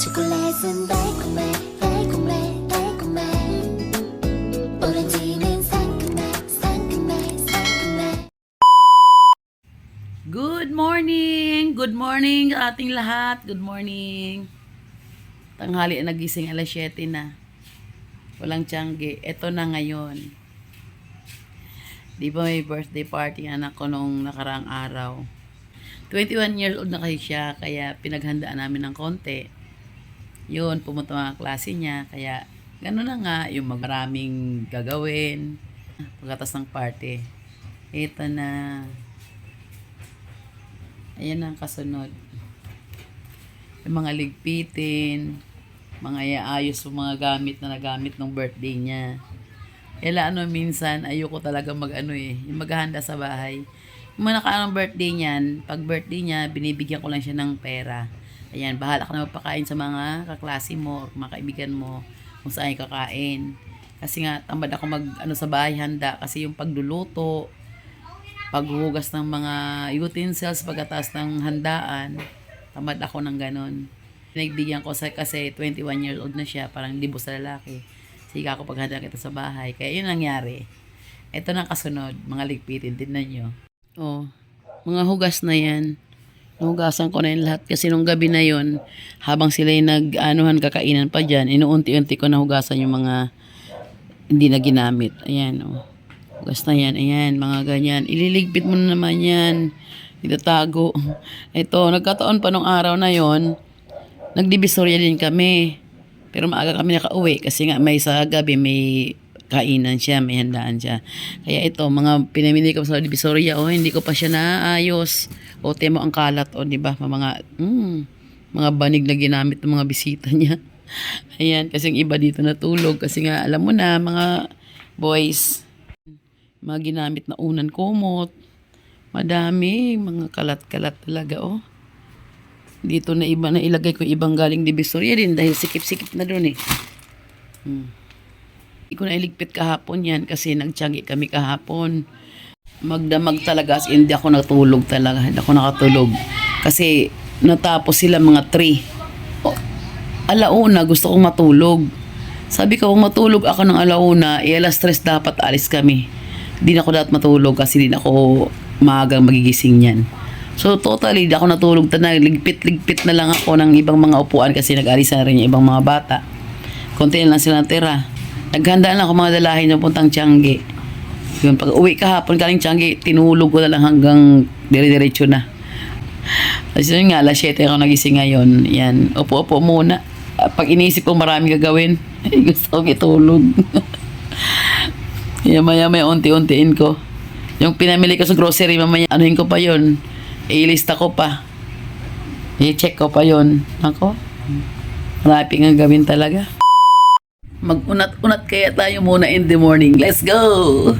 초콜릿은 달콤해 달콤해 달콤해 오렌지는 상큼해 상큼해 상큼해 Good morning! Good morning sa ating lahat. Good morning. Tanghali na nagising alas 7 na. Walang tiyangge. Ito na ngayon. Di ba may birthday party ang anak ko nung nakaraang araw? 21 years old na kasi siya, kaya pinaghandaan namin ng konti. Yun, pumunta mga klase niya, kaya gano'n na nga, yung maraming gagawin pagkatas ng party. Ito na. Ayan ang kasunod. Yung mga ligpitin, mga iaayos yung mga gamit na nagamit ng birthday niya. Kaya ano minsan, ayoko talaga mag ano eh, yung maghahanda sa bahay. Yung mga nakaanong birthday niyan, pag birthday niya, binibigyan ko lang siya ng pera. Ayan, bahala ka na magpakain sa mga kaklase mo, mga kaibigan mo, kung saan kakain. Kasi nga, tamad ako mag, ano, sa bahay handa, kasi yung pagluluto, paghuhugas ng mga utensils pagkatapos ng handaan. Tamad ako ng ganon. Pinagbigyan ko sa kasi 21 years old na siya, parang libo sa lalaki. Sige ako paghanda kita sa bahay. Kaya yun nangyari. Ito na kasunod, mga ligpitin, tingnan nyo. Oh, mga hugas na yan. Hugasan ko na yung lahat kasi nung gabi na yon habang sila yung nag-anuhan kakainan pa dyan, inuunti-unti ko na hugasan yung mga hindi na ginamit. Ayan, oh. Hugas na yan. Ayan, mga ganyan. Ililigpit mo na naman yan. Itatago. Ito, nagkataon pa nung araw na yon nagdivisorya din kami. Pero maaga kami nakauwi kasi nga may sa gabi may kainan siya, may handaan siya. Kaya ito, mga pinamili ko sa Divisoria, oh, hindi ko pa siya naayos. O, temo ang kalat, o, di ba? Mga, mm, mga banig na ginamit ng mga bisita niya. Ayan, kasi yung iba dito natulog. Kasi nga, alam mo na, mga boys, mga ginamit na unan kumot. Madami, mga kalat-kalat talaga, oh. Dito na iba na ilagay ko ibang galing Divisoria din dahil sikip-sikip na doon eh. Hmm. Hindi ko na iligpit kahapon yan kasi nagtiyagi kami kahapon. Magdamag talaga as in, hindi ako natulog talaga. Hindi ako nakatulog. Kasi natapos sila mga 3. O, alauna gusto kong matulog. Sabi ko, kung matulog ako ng alauna, eh alas 3 dapat alis kami. Hindi na ako dapat matulog kasi hindi na ako maagang magigising yan. So totally, di ako natulog na ligpit-ligpit na lang ako ng ibang mga upuan kasi nag-alis na rin yung ibang mga bata. Konti na lang sila natira. Naghanda lang ako mga dalahin na puntang Tiangge. Yun, pag uwi kahapon galing Tiangge, tinulog ko na lang hanggang dire-diretso na. Kasi yun nga, alas 7 ako nagising ngayon. Yan, upo-upo muna. Pag inisip ko marami gagawin, gusto ko itulog. Yan, maya-maya unti-untiin ko. Yung pinamili ko sa grocery, mamaya, anuhin ko pa yon ilista ko pa. I-check ko pa yon Ako, marami nga gawin talaga. Mag-unat-unat kaya tayo muna in the morning. Let's go!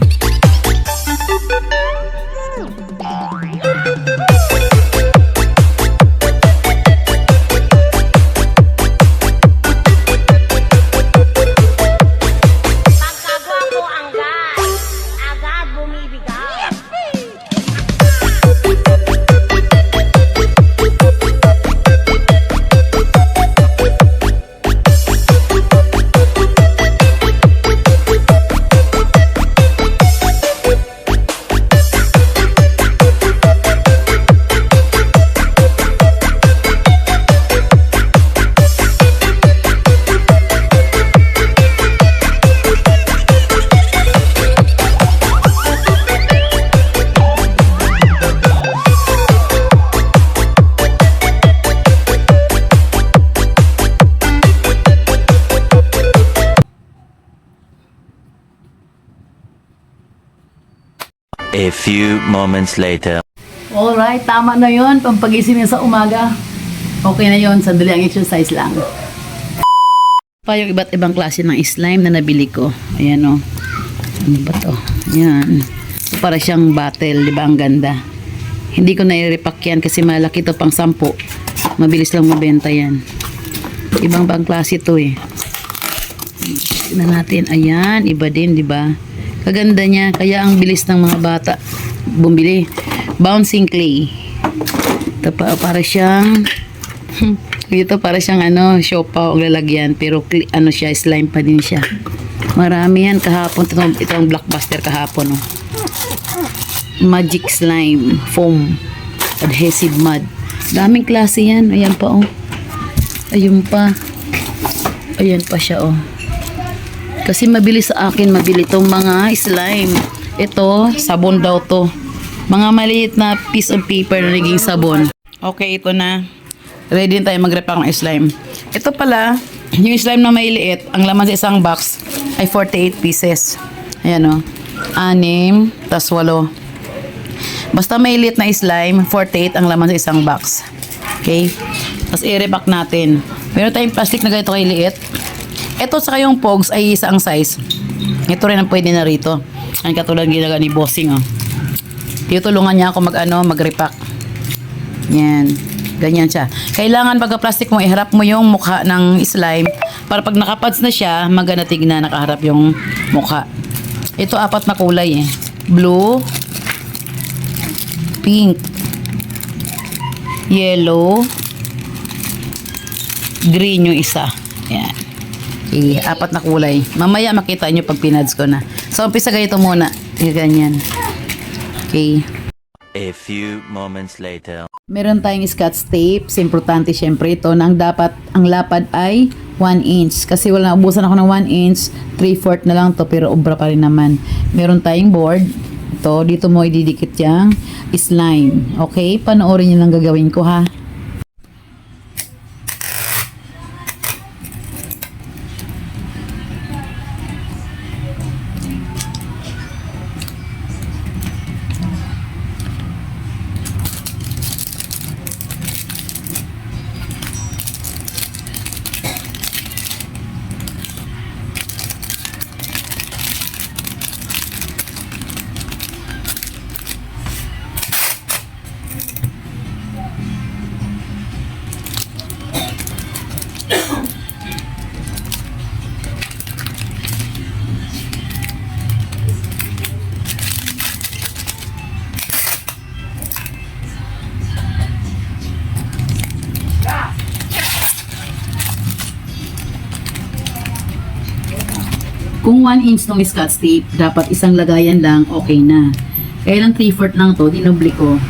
A few moments later. Alright, tama na yon Pampagising niya sa umaga. Okay na yon Sandali ang exercise lang. Pa yung iba't ibang klase ng slime na nabili ko. Ayan o. Ano ba to? Ayan. Para siyang battle, di ba? Ang ganda. Hindi ko na-repack yan kasi malaki to pang sampo. Mabilis lang mabenta yan. Ibang bang klase to eh. Tignan natin. Ayan, iba din, di ba? Kaganda niya. Kaya ang bilis ng mga bata bumili. Bouncing clay. Ito pa, para siyang Ito para siyang ano, siopaw ang lalagyan. Pero ano siya, slime pa din siya. Marami yan kahapon. Ito, ito ang blockbuster kahapon. Oh. Magic slime foam adhesive mud. Daming klase yan. Ayan pa oh. Ayun pa. Ayan pa siya oh. Kasi mabili sa akin, mabili tong mga slime. Ito, sabon daw to. Mga maliit na piece of paper na naging sabon. Okay, ito na. Ready na tayo mag-repack ng slime. Ito pala, yung slime na may liit, ang laman sa isang box ay 48 pieces. Ayan o. Anim, tas walo. Basta may liit na slime, 48 ang laman sa isang box. Okay? Tapos i-repack natin. Meron tayong plastic na ganito kay liit. Ito sa kayong pogs ay isa ang size. Ito rin ang pwede na rito. Ang katulad ng ginagawa ni Bossing. Oh. Tinutulungan niya ako mag-ano, mag-repack. Yan. Ganyan siya. Kailangan pagka plastic mo, iharap mo yung mukha ng slime para pag nakapads na siya, maganda tignan nakaharap yung mukha. Ito apat na kulay eh. Blue, pink, yellow, green yung isa. Yan. Okay, apat na kulay. Mamaya makita nyo pag pinads ko na. So, umpisa ganito muna. Ganyan. Okay. A few moments later. Meron tayong scotch tape. Importante syempre ito na ang dapat, ang lapad ay 1 inch. Kasi wala, ubusan ako ng 1 inch. 3-4 na lang to pero obra pa rin naman. Meron tayong board. Ito, dito mo ididikit yung slime. Okay? Panoorin nyo lang gagawin ko ha. Kung 1 inch tong scotch tape, dapat isang lagayan lang, okay na. Kaya lang 3-4 lang to, dinubli ko.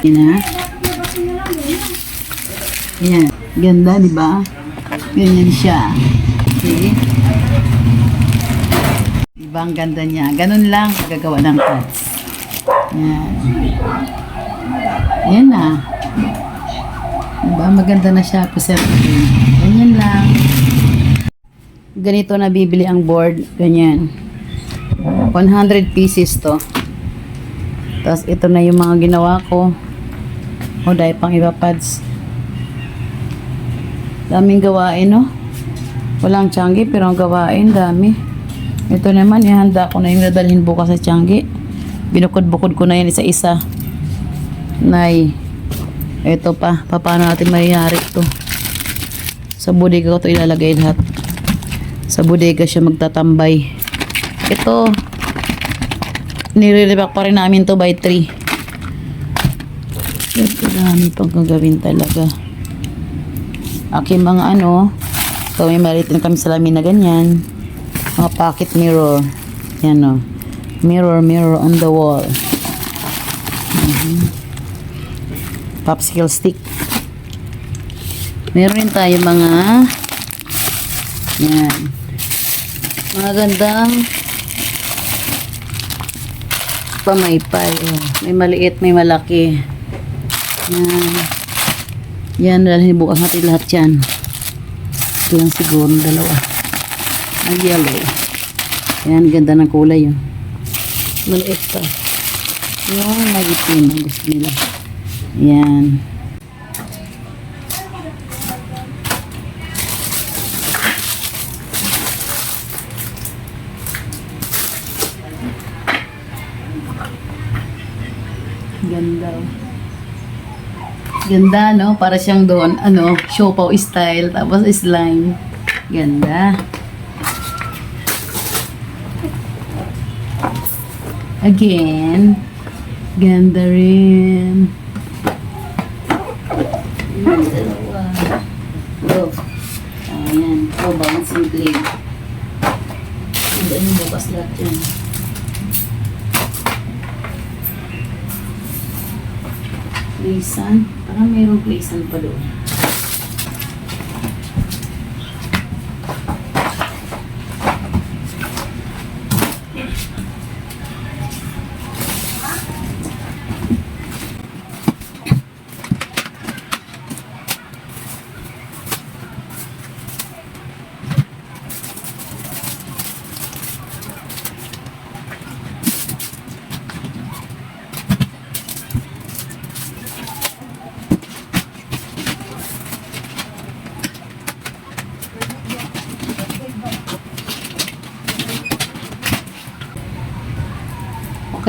Yan na. Yan. Ganda, di ba? Ganyan siya. Okay. Di ba ang ganda niya? Ganun lang gagawa ng cuts. Yan. Yan na. Di ba? Maganda na siya. Present. Ganyan lang. Ganito na bibili ang board. Ganyan. 100 pieces to. Tapos ito na yung mga ginawa ko. O dahil pang iba pads. Daming gawain, no? Walang tiyanggi, pero ang gawain, dami. Ito naman, ihanda ko na yung dadalhin bukas sa tiyanggi. Binukod-bukod ko na yan isa-isa. Nay, ito pa. Paano natin mayayari to? Sa bodega ko to ilalagay lahat. Sa bodega siya magtatambay. Ito, nire-repack pa rin namin to by 3. Ito dami pang gagawin talaga. Aking mga ano, may maliit na kami salamin na ganyan. Mga pocket mirror. Yan o. Mirror, mirror on the wall. Mhm. Popsicle stick. Meron rin tayo mga yan. Mga gandang pamaypay. Oh. May maliit, may malaki. Yan. Yan, dahil bukas natin lahat yan. Ito lang siguro, dalawa. Ang yellow. Yan, ganda ng kulay yun. Maliit pa. Yung magitim ang gusto nila. Yan. Ganda. oh. Ganda, no? Para siyang doon, ano, siopaw style, tapos slime. Ganda. Again. Ganda rin. Dalawa. Oh. Ayan. Oh, bouncing blade. Ganda yung bukas lahat yan. Playsan pa doon.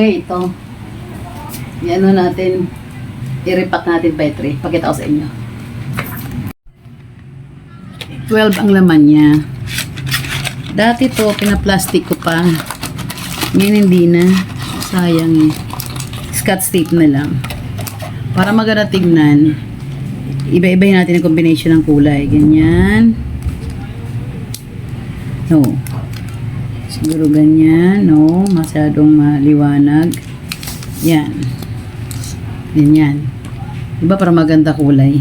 Okay, ito. Yan na natin. I-repack natin by 3. Pakita ko sa inyo. 12 ang laman niya. Dati to, pinaplastic ko pa. Ngayon hindi na. Sayang eh. Scotch tape na lang. Para maganda tignan, iba-ibahin natin ang combination ng kulay. Ganyan. No. Siguro ganyan, no? Masyadong maliwanag. Yan. Ganyan. Diba para maganda kulay?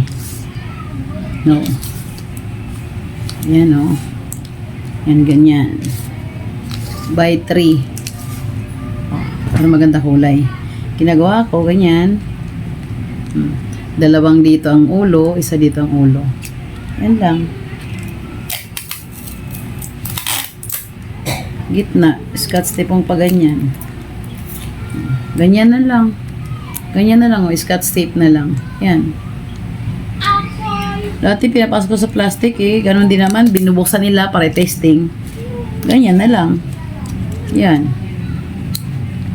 No. Yan, no? Yan, ganyan. By 3. Oh, para maganda kulay. Ginagawa ko, ganyan. Hmm. Dalawang dito ang ulo, isa dito ang ulo. Yan lang. Gitna, scotch tape ang paganyan. Ganyan na lang. Ganyan na lang, o scotch tape na lang. Yan. Dati pinapasok ko sa plastic eh. Ganon din naman, binubuksan nila para testing. Ganyan na lang. Yan.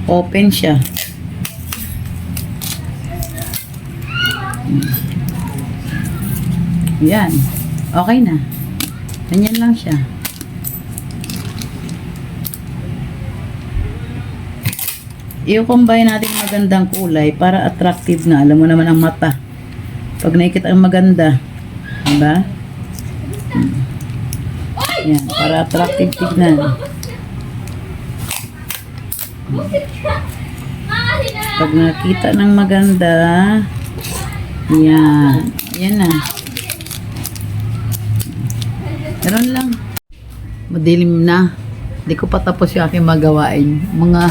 Open siya. Yan. Okay na. Ganyan lang siya. I-combine natin yung magandang kulay para attractive na. Alam mo naman ang mata. Pag nakikita ang maganda. Diba? Yan, para attractive tignan. Pag nakita ng maganda, yan. Yan na. Meron lang. Madilim na. Hindi ko pa tapos yung aking magawain. Mga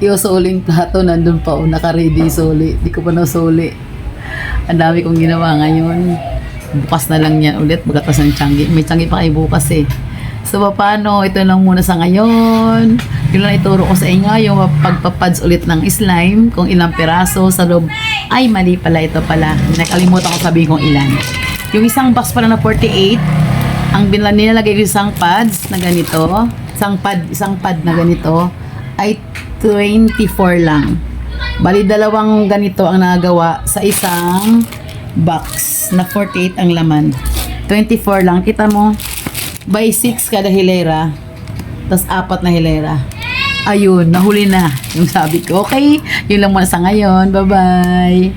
iusuling plato nandun pa o naka-ready suli. Hindi ko pa nasuli. Ang dami kong ginawa ngayon. Bukas na lang yan ulit. Bagatas ng tiyanggi. May tiyanggi pa kayo bukas eh. So, paano? Ito lang muna sa ngayon. Yun lang ituro ko sa inyo, yung pagpapads ulit ng slime, kung ilang peraso sa loob. Ay, mali pala ito pala. Nakalimutan ko sabihin kung ilan. Yung isang box pala na 48, ang binla nilalagay ko isang pads na ganito, isang pad, isang pad na ganito, ay 24 lang. Bali, dalawang ganito ang nagawa sa isang box na 48 ang laman. 24 lang. Kita mo, by 6 kada hilera, tas apat na hilera. Ayun, nahuli na yung sabi ko. Okay, yun lang muna sa ngayon. Bye-bye.